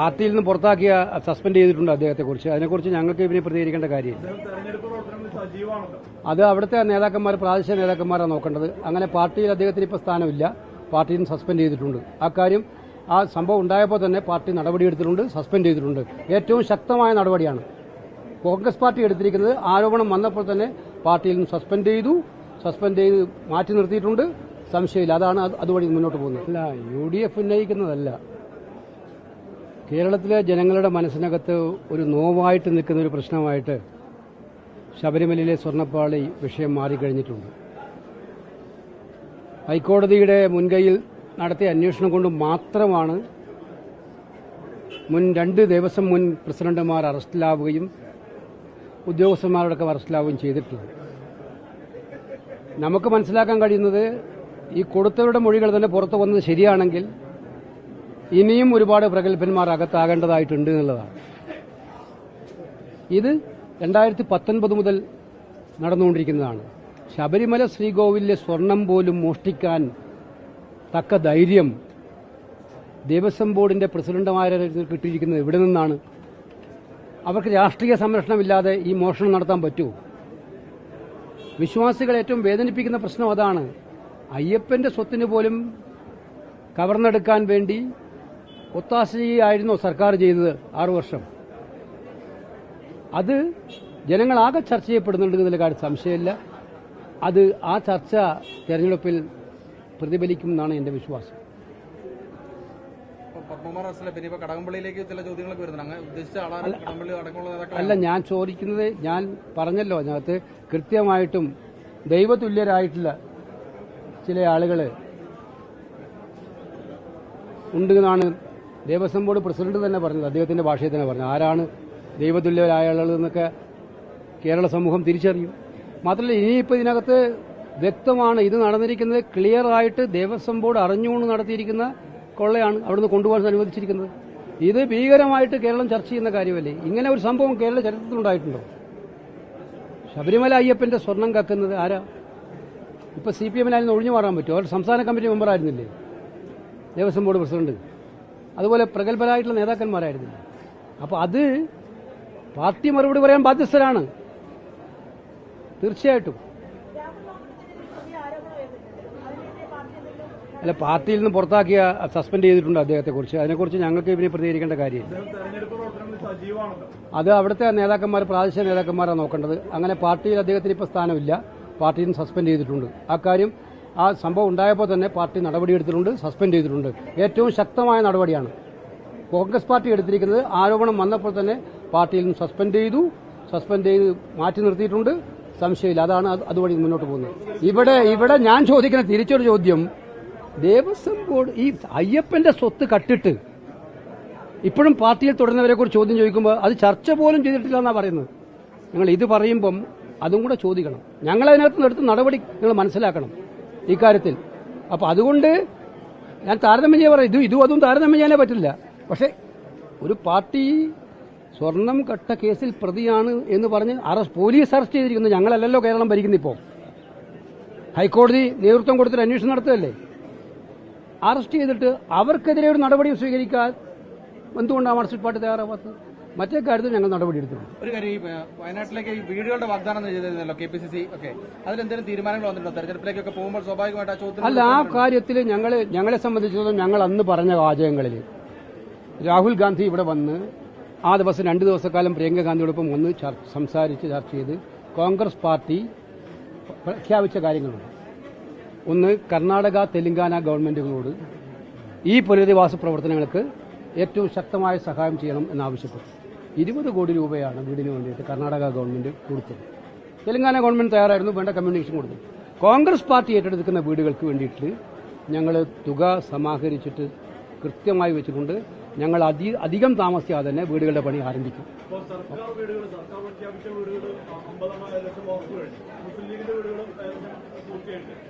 പാർട്ടിയിൽ നിന്ന് പുറത്താക്കിയ സസ്പെൻഡ് ചെയ്തിട്ടുണ്ട് അദ്ദേഹത്തെ അദ്ദേഹത്തെക്കുറിച്ച്. അതിനെക്കുറിച്ച് ഞങ്ങൾക്ക് ഇവരെ പ്രതികരിക്കേണ്ട സജീവമാണല്ലോ അത് അവിടുത്തെ നേതാക്കന്മാർ പ്രാദേശിക നേതാക്കന്മാരാണ് നോക്കേണ്ടത്. അങ്ങനെ പാർട്ടിയിൽ അദ്ദേഹത്തിന് ഇപ്പോൾ സ്ഥാനമില്ല. പാർട്ടിയിൽ നിന്ന് സസ്പെൻഡ് ചെയ്തിട്ടുണ്ട്. ആ കാര്യം ആ സംഭവം ഉണ്ടായപ്പോൾ തന്നെ പാർട്ടി നടപടിയെടുത്തിട്ടുണ്ട് സസ്പെൻഡ് ചെയ്തിട്ടുണ്ട്. ഏറ്റവും ശക്തമായ നടപടിയാണ്. കോൺഗ്രസ് പാർട്ടി എടുത്തിരിക്കുന്നത് ആരോപണം വന്നപ്പോൾ തന്നെ പാർട്ടിയിൽ നിന്ന് സസ്പെൻഡ് ചെയ്തു. സസ്പെൻഡ് ചെയ്ത് മാറ്റി നിർത്തിയിട്ടുണ്ട്. സംശയമില്ല. അതാണ് അത് അതുവഴി മുന്നോട്ട് പോകുന്നത്. അല്ല യു ഡി എഫ് ഉന്നയിക്കുന്നതല്ല. കേരളത്തിലെ ജനങ്ങളുടെ മനസ്സിനകത്ത് ഒരു നോവായിട്ട് നിൽക്കുന്ന ഒരു പ്രശ്നമായിട്ട് ശബരിമലയിലെ സ്വർണപ്പാളി വിഷയം മാറിക്കഴിഞ്ഞിട്ടുണ്ട്. ഹൈക്കോടതിയുടെ മുൻകൈയിൽ നടത്തിയ അന്വേഷണം കൊണ്ട് മാത്രമാണ് മുൻ രണ്ട് ദിവസം മുൻ പ്രസിഡന്റുമാർ അറസ്റ്റിലാവുകയും ഉദ്യോഗസ്ഥന്മാരോടൊക്കെ അറസ്റ്റിലാവുകയും ചെയ്തിട്ടുള്ളത്. നമുക്ക് മനസ്സിലാക്കാൻ കഴിയുന്നത് ഈ കൊടുത്തവരുടെ മൊഴികൾ തന്നെ പുറത്തു വന്നത് ശരിയാണെങ്കിൽ ഇനിയും ഒരുപാട് പ്രഗത്ഭന്മാർ അകത്താകേണ്ടതായിട്ടുണ്ട് എന്നുള്ളതാണ്. ഇത് രണ്ടായിരത്തി പത്തൊൻപത് മുതൽ നടന്നുകൊണ്ടിരിക്കുന്നതാണ്. ശബരിമല ശ്രീകോവിലിലെ സ്വർണം പോലും മോഷ്ടിക്കാൻ തക്ക ധൈര്യം ദേവസ്വം ബോർഡിന്റെ പ്രസിഡന്റുമാരെ കിട്ടിയിരിക്കുന്നത് ഇവിടെ നിന്നാണ്? അവർക്ക് രാഷ്ട്രീയ സംരക്ഷണമില്ലാതെ ഈ മോഷണം നടത്താൻ പറ്റുമോ വിശ്വാസികളെ ഏറ്റവും വേദനിപ്പിക്കുന്ന പ്രശ്നം അതാണ്. അയ്യപ്പന്റെ സ്വത്തിന് പോലും കവർന്നെടുക്കാൻ വേണ്ടി ഒത്താശയായിരുന്നു സർക്കാർ ചെയ്തത് ആറു വർഷം. അത് ജനങ്ങളാകെ ചർച്ച ചെയ്യപ്പെടുന്നുണ്ട് എന്നതിൽ കാര്യം സംശയമില്ല. അത് ആ ചർച്ച തെരഞ്ഞെടുപ്പിൽ പ്രതിഫലിക്കും എന്നാണ് എന്റെ വിശ്വാസം. അല്ല ഞാൻ ചോദിക്കുന്നത് ഞാൻ പറഞ്ഞല്ലോ അതിനകത്ത് കൃത്യമായിട്ടും ദൈവതുല്യരായിട്ടുള്ള ചില ആളുകൾ ഉണ്ട് എന്നാണ് ദേവസ്വം ബോർഡ് പ്രസിഡന്റ് തന്നെ പറഞ്ഞത് അദ്ദേഹത്തിന്റെ ഭാഷയിൽ തന്നെ പറഞ്ഞു ആരാണ് ദൈവതുല്യരായ ആളുകൾ എന്നൊക്കെ കേരള സമൂഹം തിരിച്ചറിയും. മാത്രമല്ല ഇനിയിപ്പോൾ ഇതിനകത്ത് വ്യക്തമാണ് ഇത് നടന്നിരിക്കുന്നത് ക്ലിയർ ആയിട്ട് ദേവസ്വം ബോർഡ് അറിഞ്ഞുകൊണ്ട് നടത്തിയിരിക്കുന്ന കൊള്ളയാണ് അവിടുന്ന് കൊണ്ടുപോകാൻ അനുവദിച്ചിരിക്കുന്നത്. ഇത് ഭീകരമായിട്ട് കേരളം ചർച്ച ചെയ്യുന്ന കാര്യമല്ലേ? ഇങ്ങനെ ഒരു സംഭവം കേരള ചരിത്രത്തിലുണ്ടായിട്ടുണ്ടോ ശബരിമല അയ്യപ്പന്റെ സ്വർണം കക്കുന്നത് ആരാ? ഇപ്പൊ സി പി എമ്മിനായിരുന്നു ഒഴിഞ്ഞു മാറാൻ പറ്റുമോ? അവർ സംസ്ഥാന കമ്മിറ്റി മെമ്പർ ആയിരുന്നില്ലേ? Devaswom board president. അതുപോലെ പ്രഗത്ഭരായിട്ടുള്ള നേതാക്കന്മാരായിരുന്നില്ല. അപ്പോൾ അത് പാർട്ടി മറുപടി പറയാൻ ബാധ്യസ്ഥരാണ്. തീർച്ചയായിട്ടും. അല്ല പാർട്ടിയിൽ നിന്ന് പുറത്താക്കിയ സസ്പെൻഡ് ചെയ്തിട്ടുണ്ട് അദ്ദേഹത്തെക്കുറിച്ച്. അതിനെക്കുറിച്ച് ഞങ്ങൾക്ക് ഇവരെ പ്രതികരിക്കേണ്ട കാര്യമില്ല. അത് അവിടുത്തെ നേതാക്കന്മാർ പ്രാദേശിക നേതാക്കന്മാരാണ് നോക്കേണ്ടത്. അങ്ങനെ പാർട്ടിയിൽ അദ്ദേഹത്തിന് ഇപ്പോൾ സ്ഥാനമില്ല. പാർട്ടിയിൽ നിന്ന് സസ്പെൻഡ് ചെയ്തിട്ടുണ്ട്. ആ കാര്യം ആ സംഭവം ഉണ്ടായപ്പോൾ തന്നെ പാർട്ടി നടപടിയെടുത്തിട്ടുണ്ട് സസ്പെൻഡ് ചെയ്തിട്ടുണ്ട്. ഏറ്റവും ശക്തമായ നടപടിയാണ്. കോൺഗ്രസ് പാർട്ടി എടുത്തിരിക്കുന്നത് ആരോപണം വന്നപ്പോൾ തന്നെ പാർട്ടിയിൽ നിന്ന് സസ്പെൻഡ് ചെയ്തു സസ്പെൻഡ് ചെയ്ത് മാറ്റി നിർത്തിയിട്ടുണ്ട്. സംശയമില്ല അതാണ് അത് അതുവഴി മുന്നോട്ട് പോകുന്നത്. ഇവിടെ ഇവിടെ ഞാൻ ചോദിക്കുന്ന തിരിച്ചൊരു ചോദ്യം ദേവസ്വം ബോർഡ് ഈ അയ്യപ്പന്റെ സ്വത്ത് കട്ടിട്ട് ഇപ്പോഴും പാർട്ടിയിൽ തുടരുന്നവരെ കുറിച്ച് ചോദ്യം ചോദിക്കുമ്പോൾ അത് ചർച്ച പോലും ചെയ്തിട്ടില്ല എന്നാണ് പറയുന്നത്. നിങ്ങൾ ഇത് പറയുമ്പം അതും കൂടെ ചോദിക്കണം. ഞങ്ങൾ അതിനകത്ത് എടുത്ത നടപടി നിങ്ങൾ മനസ്സിലാക്കണം. ഇക്കാര്യത്തിൽ. അപ്പോൾ അതുകൊണ്ട് ഞാൻ താരതമ്യം ചെയ്യാൻ പറയും. ഇത് ഇതും അതും താരതമ്യം ചെയ്യാനേ പറ്റില്ല. പക്ഷേ ഒരു പാർട്ടി സ്വർണം കട്ട കേസിൽ പ്രതിയാണ് എന്ന് പറഞ്ഞ് അറസ്റ്റ് പോലീസ് അറസ്റ്റ് ചെയ്തിരിക്കുന്നു ഞങ്ങളല്ലല്ലോ കേരളം ഭരിക്കുന്നത് ഇപ്പോൾ ഹൈക്കോടതി നേതൃത്വം കൊടുത്തൊരു അന്വേഷണം നടത്തുകയല്ലേ? അറസ്റ്റ് ചെയ്തിട്ട് അവർക്കെതിരെ ഒരു നടപടിയും സ്വീകരിക്കാൻ എന്തുകൊണ്ടാണ് മാർക്സിസ്റ്റ് പാർട്ടി തയ്യാറാവാത്തത്? മറ്റേ കാര്യത്തിൽ ഞങ്ങൾ നടപടിയെടുത്തിട്ടുണ്ട്. ഒരു കാര്യം ഈ വയനാട്ടിലേക്ക് ഈ വീടുകളുടെ വാഗ്ദാനം ചെയ്തിരുന്നല്ലോ കെ പി സി സി ഒക്കെ. അതിലെന്തെങ്കിലും തീരുമാനങ്ങൾ വന്നിട്ടുണ്ടോ? തെരഞ്ഞെടുപ്പിലേക്കൊക്കെ പോകുമ്പോൾ സ്വാഭാവികമായിട്ട് ആ ചോദ്യം അല്ല ആ കാര്യത്തിൽ ഞങ്ങൾ ഞങ്ങളെ സംബന്ധിച്ചിടത്തോളം ഞങ്ങൾ അന്ന് പറഞ്ഞ വാചകങ്ങളിൽ രാഹുൽ ഗാന്ധി ഇവിടെ വന്ന് ആ ദിവസം രണ്ട് ദിവസക്കാലം പ്രിയങ്ക ഗാന്ധിയോടൊപ്പം ഒന്ന് സംസാരിച്ച് ചർച്ച ചെയ്ത് കോൺഗ്രസ് പാർട്ടി പ്രഖ്യാപിച്ച കാര്യങ്ങളുണ്ട്. ഒന്ന് കർണാടക തെലങ്കാന ഗവൺമെന്റുകളോട് ഈ പുനരധിവാസ പ്രവർത്തനങ്ങൾക്ക് ഏറ്റവും ശക്തമായ സഹായം ചെയ്യണം എന്നാവശ്യപ്പെട്ടു. ഇരുപത് കോടി രൂപയാണ് വീടിന് വേണ്ടിയിട്ട് കർണാടക ഗവൺമെന്റ് കൊടുത്തത്. തെലങ്കാന ഗവൺമെന്റ് തയ്യാറായിരുന്നു വേണ്ട കമ്മ്യൂണിക്കേഷൻ കൊടുത്തു. കോൺഗ്രസ് പാർട്ടി ഏറ്റെടുക്കുന്ന വീടുകൾക്ക് വേണ്ടിയിട്ട് ഞങ്ങൾ തുക സമാഹരിച്ചിട്ട് കൃത്യമായി വെച്ചിട്ടുണ്ട്. ഞങ്ങൾ അതി അധികം താമസിയാതെ തന്നെ വീടുകളുടെ പണി ആരംഭിക്കും.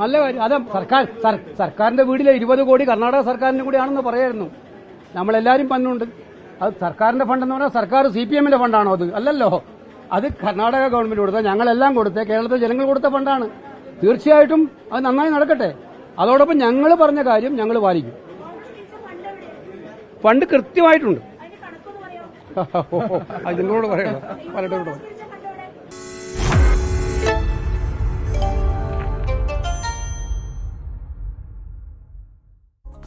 നല്ല കാര്യം. അതെ സർക്കാർ സർ- സർക്കാരിന്റെ വീടിലെ ഇരുപത് കോടി കർണാടക സർക്കാരിന്റെ കൂടിയാണെന്ന് പറയായിരുന്നു. നമ്മളെല്ലാവരും പന്നുണ്ട്. അത് സർക്കാരിന്റെ ഫണ്ടെന്ന് പറഞ്ഞാൽ സർക്കാർ സി പി എമ്മിന്റെ ഫണ്ടാണോ അത്? അല്ലല്ലോ. അത് കർണാടക ഗവൺമെന്റ് കൊടുത്ത ഞങ്ങളെല്ലാം കൊടുത്ത കേരളത്തിലെ ജനങ്ങൾ കൊടുത്ത ഫണ്ടാണ് തീർച്ചയായിട്ടും അത് നന്നായി നടക്കട്ടെ. അതോടൊപ്പം ഞങ്ങൾ പറഞ്ഞ കാര്യം ഞങ്ങൾ പാലിക്കും. ഫണ്ട് കൃത്യമായിട്ടുണ്ട്. അത് നിങ്ങളോട് പറയണം. പറയട്ടെ